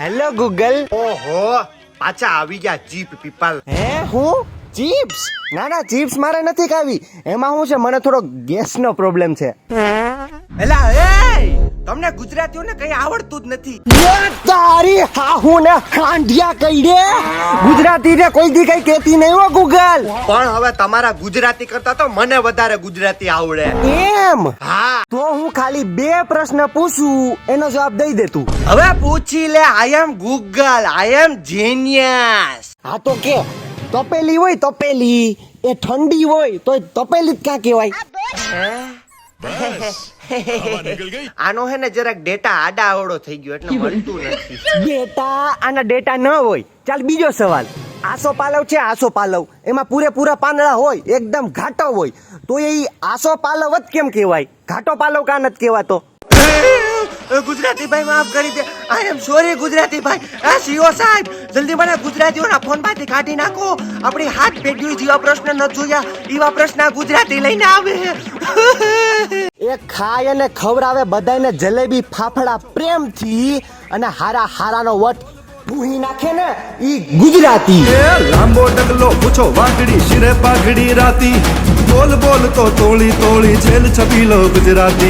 Hello Google ઓહો પાછા આવી ગયા જીપ પીપલ. હે હું? ચિપ્સ? ના ના ચિપ્સ મારે નથી ખાવી. એમાં શું છે? મને થોડો ગેસનો પ્રોબ્લેમ છે. તમને ગુજરાતીઓને કઈ આવડતું જ નથી. તારી હાહુ ને હાંડિયા કહી દે. ગુજરાતી ને કોઈ દી કઈ કેતી નહીં હો ગૂગલ પણ હવે તમારા ગુજરાતી કરતા તો મને વધારે ગુજરાતી આવડે. એમ? હા. તો હું ખાલી બે પ્રશ્ન પૂછું એનો જવાબ દઈ દે તું. હવે પૂછી લે આઈ એમ ગૂગલ આઈ એમ જીનિયસ હા તો કે તપેલી હોય તપેલી એ ઠંડી હોય તો તપેલી જ ક્યાં કહેવાય? આનો હે ને જરાક ડેટા આડા આવડો થઈ ગયો એટલે મળતું નથી. ડેટા આના ડેટા ન હોય. ચાલ બીજો સવાલ. આસો પાલવ છે આસો પાલવ. એમાં પૂરેપૂરા પાંદડા હોય એકદમ ઘાટો હોય. તો એ આસો પાલવ જ કેમ કહેવાય? ઘાટો પાલવ કાન જ કહેવાતો? ગુજરાતી ભાઈ માફ કરી દે. આઈ એમ સોરી ગુજરાતી ભાઈ. આ સીઓ સાહેબ જલ્દી મને ગુજરાતીઓના ફોનમાંથી કાઢી નાખો. આપણી હાથ પેઢીઓ જેવા પ્રશ્ન ન જોયા. એવા પ્રશ્ન ગુજરાતી લઈને આવે. એ ખાય અને ખવડાવે બધાને જલેબી ફાફડા પ્રેમથી અને હારા હારાનો વટ પૂહી નાખે ને ઈ ગુજરાતી. એ લાંબો ડગલો પૂછો વાઘડી શિરે પાઘડી રાતી. બોલ બોલ તો તોળી તોળી જેલ છબીલો ગુજરાતી.